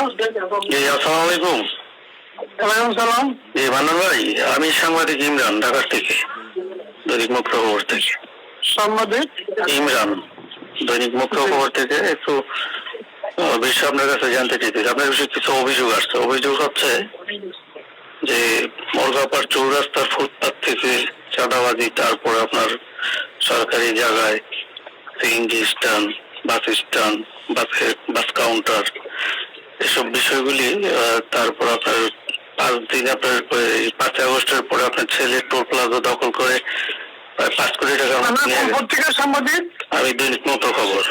জি আসসালামু আলাইকুম ওয়ালাইকুম সালাম। জি মান্নান ভাই আমি সাংবাদিক ইমরান ঢাকা থেকে দৈনিক মুখ্য খবর থেকে। সাংবাদিক? ইমরান দৈনিক মুখ্য খবর থেকে একটু বিষয় আপনার কাছে জানতে চাইছি আপনার বিষয়ে কিছু অভিযোগ আসছে। অভিযোগ হচ্ছে যে মর্গাপার চৌরাস্তার ফুটপাত থেকে চাঁদাবাজি তারপর আপনার সরকারি জায়গায় সিএনজি স্ট্যান্ড বাস স্ট্যান্ড বাসের বাস কাউন্টার এসব বিষয়গুলি তারপর আপনার পাঁচ দিন আপনার পাঁচই আগস্টের পরে আপনার ছেলে টোল প্লাজা দখল করে প্রায় পাঁচ কোটি টাকা। পত্রিকার সাংবাদিক? আমি দৈনিক মুক্ত খবর।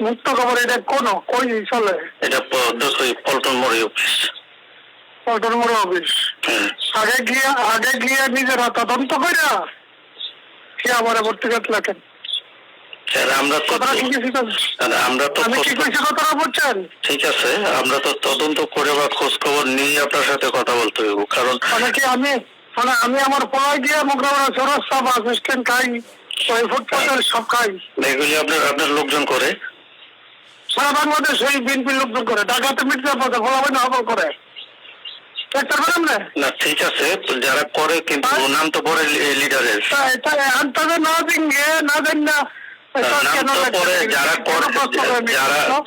মুক্ত খবর এটা কোন? কই চলে? এটা পল্টন মোড়ে অফিস। পল্টন অফিস? হ্যাঁ। আগে গিয়ে আগে গিয়ে নিজেরা তদন্ত কইরা কি আমার পত্রিকা লেখেন? স্যার আমরা তো আমরা ঠিক আছে আমরা তদন্ত করে বা খোঁজ খবর নিয়ে আপনার সাথে কথা বলতে হইব কারণ মানে কি আমি মানে আমি আমার পড়ায় গিয়ে মোকাবিলা খাই ওই ফুটপাতের সব খাই। এগুলি আপনার আপনার লোকজন করে? সারা বাংলাদেশ বিএনপির লোকজন করে ঢাকাতে মির্জাপুরে ফলাফল হবল করে। না? ঠিক আছে যারা করে কিন্তু নাম তো পরে লিডারের। না দিন না যারা করে যারা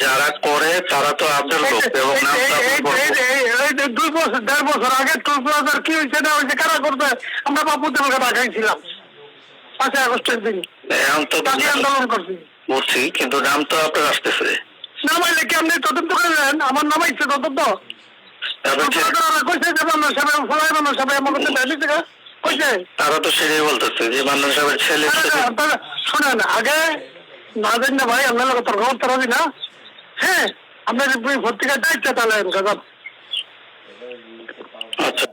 যারা করে তারা তো আপনার লোক এবং নাম তো আপনি বলব। দুই বছর দেড় বছর আগে টুল প্লাজার কি হয়েছে না হয়েছে কারা করবে? আমরা বাপু দেবকে ডাকাইছিলাম। পাঁচই আগস্টের দিন। এখন তো আন্দোলন করছি। বুঝছি কিন্তু নাম তো আপনার আসতেছে। নামাইলে কি আপনি তদন্ত করলেন আমার নামাইছে তদন্ত। কইছে যে মানুষ সবাই ফলাই মানুষ সবাই আমার কাছে কইছে তারা তো সেটাই বলতেছে যে মান্নান সাহেবের ছেলে শোনেন আগে না দেন না ভাই আপনার লোক তর্ক করতে পারবি না? হ্যাঁ আপনার পত্রিকার দায়িত্ব তাহলে আচ্ছা।